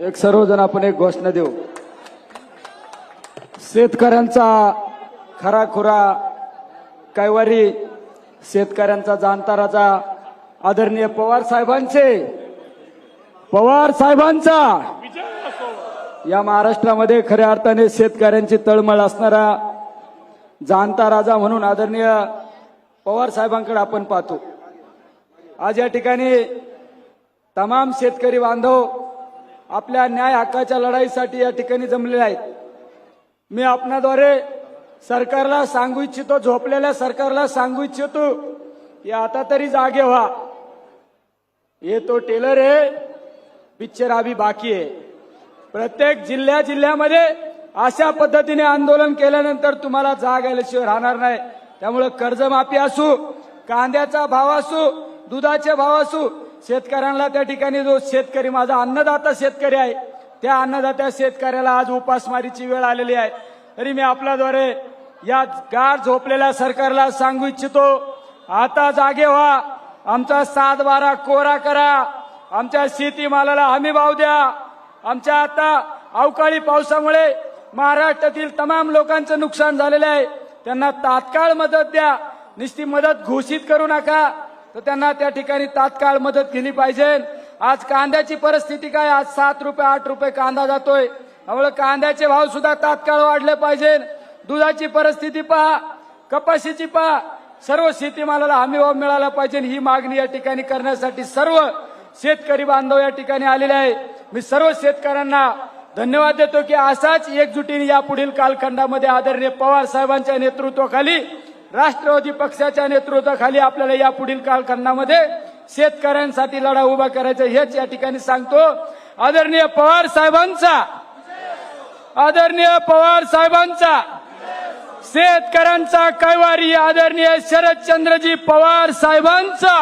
एक सर्वजण आपण एक घोषणा देऊ. शेतकऱ्यांचा खरा खुरा कैवारी शेतकऱ्यांचा जाणताराचा आदरणीय पवार साहेबांचे पवार साहेबांचा. या महाराष्ट्रामध्ये खऱ्या अर्थाने शेतकऱ्यांची तळमळ असणारा जाणता राजा म्हणून आदरणीय पवार साहेबांकडे आपण पाहतो. आज या ठिकाणी तमाम शेतकरी बांधव आपल्या न्याय हक्काच्या लढाईसाठी या ठिकाणी जमलेले आहेत. मी आपणाद्वारे सरकारला सांगू इच्छितो झोपलेल्या सरकारला सांगू इच्छितो की आता तरी जागे व्हा. हे तो टेलर आहे पिक्चर अभी बाकी आहे. प्रत्येक जिल्ह्या जिल्ह्यामध्ये अशा पद्धतीने आंदोलन केल्यानंतर तुम्हाला जाग आल्याशिवाय राहणार नाही. त्यामुळे कर्जमाफी असू कांद्याचा भाव असू दुधाचे भाव असू शेतकऱ्यांना त्या ठिकाणी जो शेतकरी माझा अन्नदाता शेतकरी आहे त्या अन्नदात्या शेतकऱ्याला आज उपासमारीची वेळ आलेली आहे. तरी मी आपल्याद्वारे या गार झोपलेल्या सरकारला सांगू इच्छितो आता जागे व्हा आमचा सात बारा कोरा करा आमच्या शेतीमालाला हमी भाव द्या. आमच्या आता अवकाळी पावसामुळे महाराष्ट्रातील तमाम लोकांचं नुकसान झालेलं आहे. त्यांना तात्काळ मदत द्या. नुसती मदत घोषित करू नका. तर त्यांना त्या ठिकाणी तात्काळ मदत केली पाहिजे. आज कांद्याची परिस्थिती काय? आज सात रुपये आठ रुपये कांदा जातोय. त्यामुळे कांद्याचे भाव सुद्धा तात्काळ वाढले पाहिजे. दुधाची परिस्थिती पहा कपाशीची पहा. सर्व शेतीमालाला हमी भाव मिळाला पाहिजे ही मागणी या ठिकाणी करण्यासाठी सर्व शेतकरी बांधव या ठिकाणी आलेले आहे. मी सर्व शेतकऱ्यांना धन्यवाद देतो की असाच एकजुटीने या पुढील कालखंडामध्ये आदरणीय पवार साहेबांच्या नेतृत्वाखाली राष्ट्रवादी पक्षाच्या नेतृत्वाखाली आपल्याला या पुढील कालखंडामध्ये शेतकऱ्यांसाठी लढा उभा करायचा हेच या ठिकाणी सांगतो. आदरणीय पवार साहेबांचा आदरणीय पवार साहेबांचा शेतकऱ्यांचा कैवारी आदरणीय शरदचंद्रजी पवार साहेबांचा.